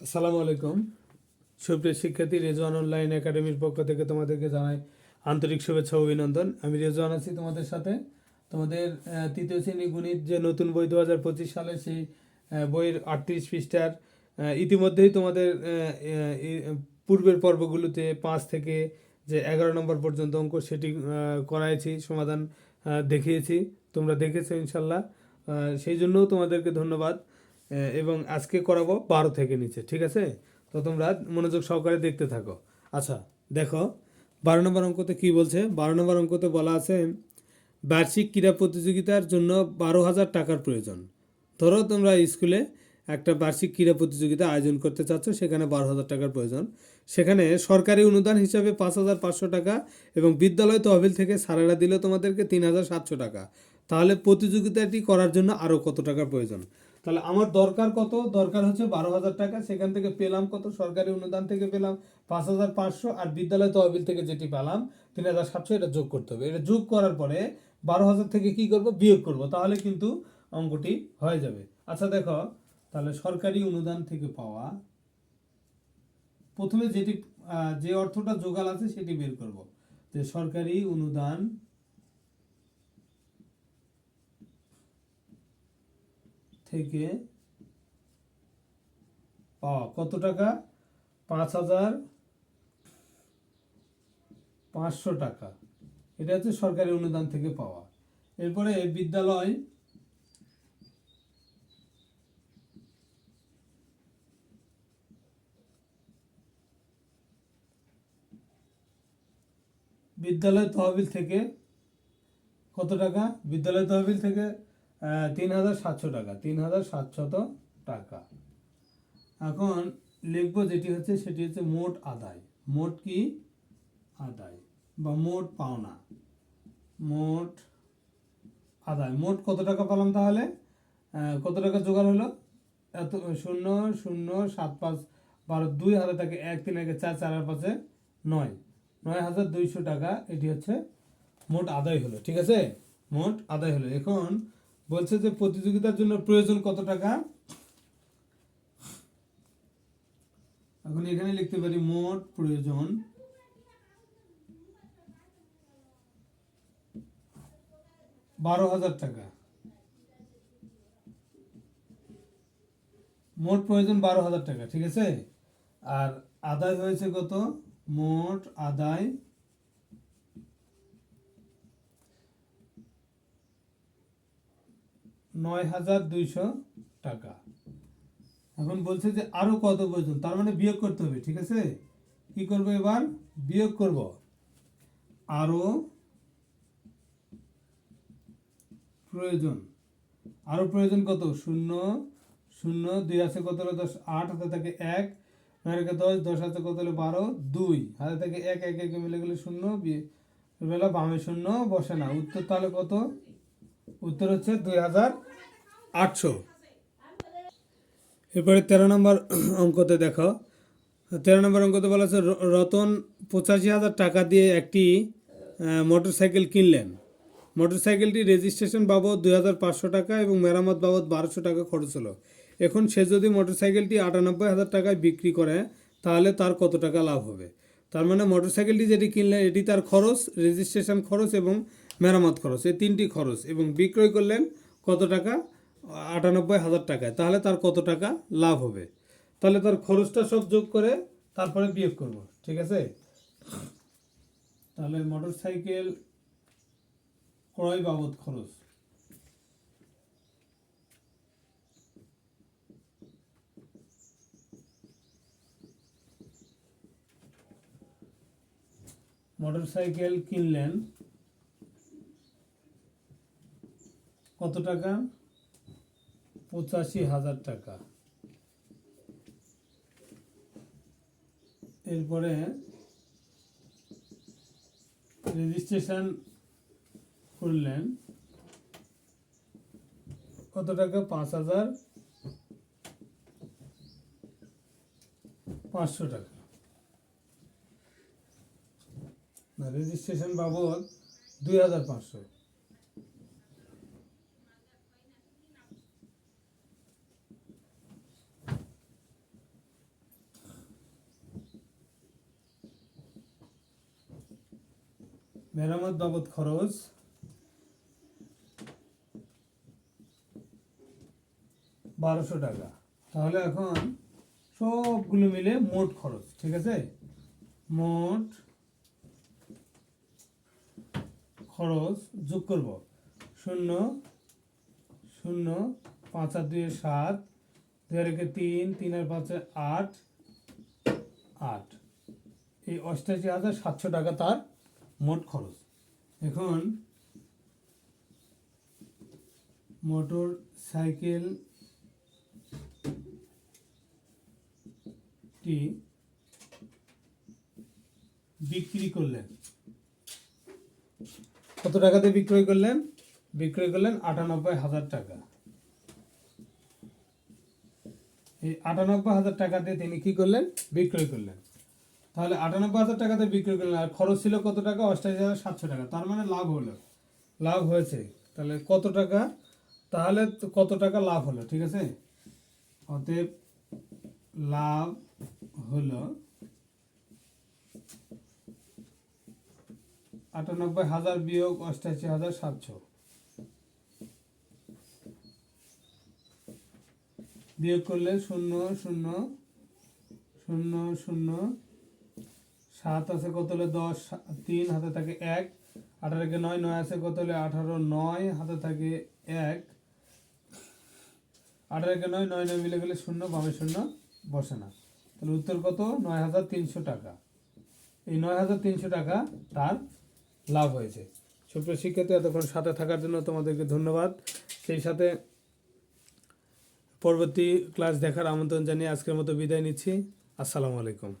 আসসালামু আলাইকুম। সুপ্রিয় শিক্ষার্থী, রেজওয়ান অনলাইন একাডেমির পক্ষ থেকে তোমাদেরকে জানাই আন্তরিক শুভেচ্ছা অভিনন্দন। আমি রেজওয়ান আছি তোমাদের সাথে। তোমাদের তৃতীয় শ্রেণি গণিত যে নতুন বই দু হাজার পঁচিশ সালে সেই বইয়ের আটত্রিশ পৃষ্ঠার ইতিমধ্যেই তোমাদের পূর্বের পর্বগুলোতে পাঁচ থেকে যে এগারো নম্বর পর্যন্ত অঙ্ক সেটি করাইছি, সমাধান দেখিয়েছি। তোমরা দেখেছ ইনশাল্লাহ। সেই জন্যও তোমাদেরকে ধন্যবাদ। এবং আজকে করাবো বারো থেকে নিচে, ঠিক আছে? তো তোমরা মনোযোগ সহকারে দেখতে থাকো। আচ্ছা দেখো, বারো নম্বর অঙ্কতে কী বলছে? বারো নম্বর অঙ্কতে বলা আছে, বার্ষিক ক্রীড়া প্রতিযোগিতার জন্য বারো হাজার টাকার প্রয়োজন। ধরো তোমরা স্কুলে একটা বার্ষিক ক্রীড়া প্রতিযোগিতা আয়োজন করতে চাচ্ছ, সেখানে বারো হাজার টাকার প্রয়োজন। সেখানে সরকারি অনুদান হিসাবে পাঁচ হাজার পাঁচশো টাকা এবং বিদ্যালয় তহবিল থেকে সারেরা দিল তোমাদেরকে তিন হাজার সাতশো টাকা। তাহলে প্রতিযোগিতাটি করার জন্য আরও কত টাকার প্রয়োজন? তাহলে আমার দরকার কত? দরকার হচ্ছে বারো হাজার টাকা। সেখান থেকে পেলাম কত? সরকারি অনুদান থেকে পেলাম পাঁচ হাজার পাঁচশো আর বিদ্যালয় তহবিল থেকে যেটি পেলাম, তিন হাজার সাতশো, এটা যোগ করতে হবে। এটা যোগ করার পরে বারো হাজার থেকে কি করব? বিয়োগ করব। তাহলে কিন্তু অঙ্কটি হয়ে যাবে। আচ্ছা দেখো, তাহলে সরকারি অনুদান থেকে পাওয়া, প্রথমে যেটি যে অর্থটা যোগাল আছে সেটি বের করব। যে সরকারি অনুদান থেকে কত টাকা? পাঁচ হাজার পাঁচশো টাকা। এটা হচ্ছে সরকারি অনুদান থেকে পাওয়া। এরপরে বিদ্যালয় বিদ্যালয় তহবিল থেকে কত টাকা? বিদ্যালয় তহবিল থেকে তিন হাজার সাতশো টাকা তিন হাজার সাতশত টাকা। এখন লিখব যেটি হচ্ছে, সেটি হচ্ছে মোট আদায়। মোট কি? আদায় বা মোট পাওনা। মোট আদায়। মোট কত টাকা পেলাম তাহলে? কত টাকা জোগাড় হলো? এত, শূন্য শূন্য, সাত পাঁচ, বারো, দুই হাজার টাকা এক, তিন, একে চার চার পাঁচে নয়। নয় হাজার দুইশো টাকা এটি হচ্ছে মোট আদায় হলো, ঠিক আছে? মোট আদায় হলো। এখন বলছে যে প্রতিযোগিতার জন্য প্রয়োজন কত টাকা? এখন এখানে লিখতে পারি মোট প্রয়োজন। বারো হাজার টাকা। মোট প্রয়োজন বারো হাজার টাকা, ঠিক আছে? আর আদায় হয়েছে কত? মোট আদায় নয় হাজার দুইশো টাকা। এখন বলছে যে আরও কত প্রয়োজন তার মানে বিয়োগ করতে হবে, ঠিক আছে? কি করব এবার? বিয়োগ করব। আরও প্রয়োজন। আরও প্রয়োজন কত? শূন্য শূন্য, দুই আছে কত হলো? দশ, আট, হাতে থাকে এক। নয় রেখে দশ দশ হাতে কত হলো? বারো, দুই। হাতে থেকে এক এক এক মিলে গেলে শূন্য বি- বেলা বামে শূন্য, বসে না। উত্তর তাহলে কত? উত্তর হচ্ছে দুই হাজার আটশো। এরপরে তেরো নম্বর অঙ্কতে দেখো। তেরো নম্বর অঙ্কতে বলা আছে রতন পঁচাশি হাজার টাকা দিয়ে একটি মোটর সাইকেল কিনলেন। মোটর সাইকেলটি রেজিস্ট্রেশন বাবদ দুই হাজার পাঁচশো টাকা এবং মেরামত বাবদ বারোশো টাকা খরচ হলো। এখন সে যদি মোটর সাইকেলটি আটানব্বই হাজার টাকায় বিক্রি করে, তাহলে তার কত টাকা লাভ হবে? তার মানে মোটর সাইকেলটি যেটি কিনলেন, এটি তার খরচ, রেজিস্ট্রেশন খরচ এবং মেরামত খরচ, এই তিনটি খরচ, এবং বিক্রয় করলেন কত টাকা? আটানব্বই হাজার টাকায়। তাহলে তার কত টাকা লাভ হবে? তাহলে তার খরচটা সব যোগ করে তারপরে বিয়োগ করব, ঠিক আছে? তাহলে মোটর সাইকেল ক্রয় বাবদ খরচ। মোটর সাইকেল কিনলেন কত টাকা? পঁচাশি হাজার টাকা। এরপরে রেজিস্ট্রেশন করলেন। কত টাকা? পাঁচ হাজার পাঁচশো টাকা। রেজিস্ট্রেশন বাবদ দুই হাজার পাঁচশো। মেরামত বাবদ খরচ বারোশো টাকা। তাহলে এখন সবগুলো মিলে মোট খরচ, ঠিক আছে? মোট খরচ যোগ করব শূন্য শূন্য, পাঁচ আর দুয়ে সাত, দুই আর একে তিন তিন আর পাঁচে আট আট। এই অষ্টাশি হাজার সাতশো টাকা তার মোট খরচ। এখন মোটর সাইকেল টি বিক্রি করলেন। কত টাকাতে বিক্রয় করলেন? বিক্রয় করলেন আটানব্বই হাজার টাকা। এই আটানব্বই হাজার টাকা দিয়ে তিনি কি করলেন? বিক্রয় করলেন। তাহলে আটানব্বই হাজার টাকাতে বিক্রয় করলেন। আর খরচ ছিল কত টাকা? অষ্টাশি হাজার সাতশো টাকা। তার মানে লাভ হলো। লাভ হয়েছে। তাহলে কত টাকা? তাহলে কত টাকা লাভ হলো? ঠিক আছে? অতএব লাভ হলো আটানব্বই হাজার বিয়োগ অষ্টাশি হাজার সাতশো। বিয়োগ করলে শূন্য শূন্য শূন্য শূন্য সাত আছে কত হলে দশ? তিন, হাতে থাকে এক। আঠারোকে নয় নয় আছে কত হলে আঠারো? নয়, হাতে থাকে এক। আঠারোকে নয় নয় নয় মিলে গেলে শূন্য, বামে শূন্য বসে না। তাহলে উত্তর কত? নয় হাজার তিনশো টাকা। এই নয় হাজার তিনশো টাকা তার লাভ হয়েছে। সুপ্রিয় শিক্ষার্থী, এতক্ষণ সাথে থাকার জন্য তোমাদেরকে ধন্যবাদ। সেই সাথে পরবর্তী ক্লাস দেখার আমন্ত্রণ জানিয়ে আজকের মতো বিদায় নিচ্ছি। আসসালামু আলাইকুম।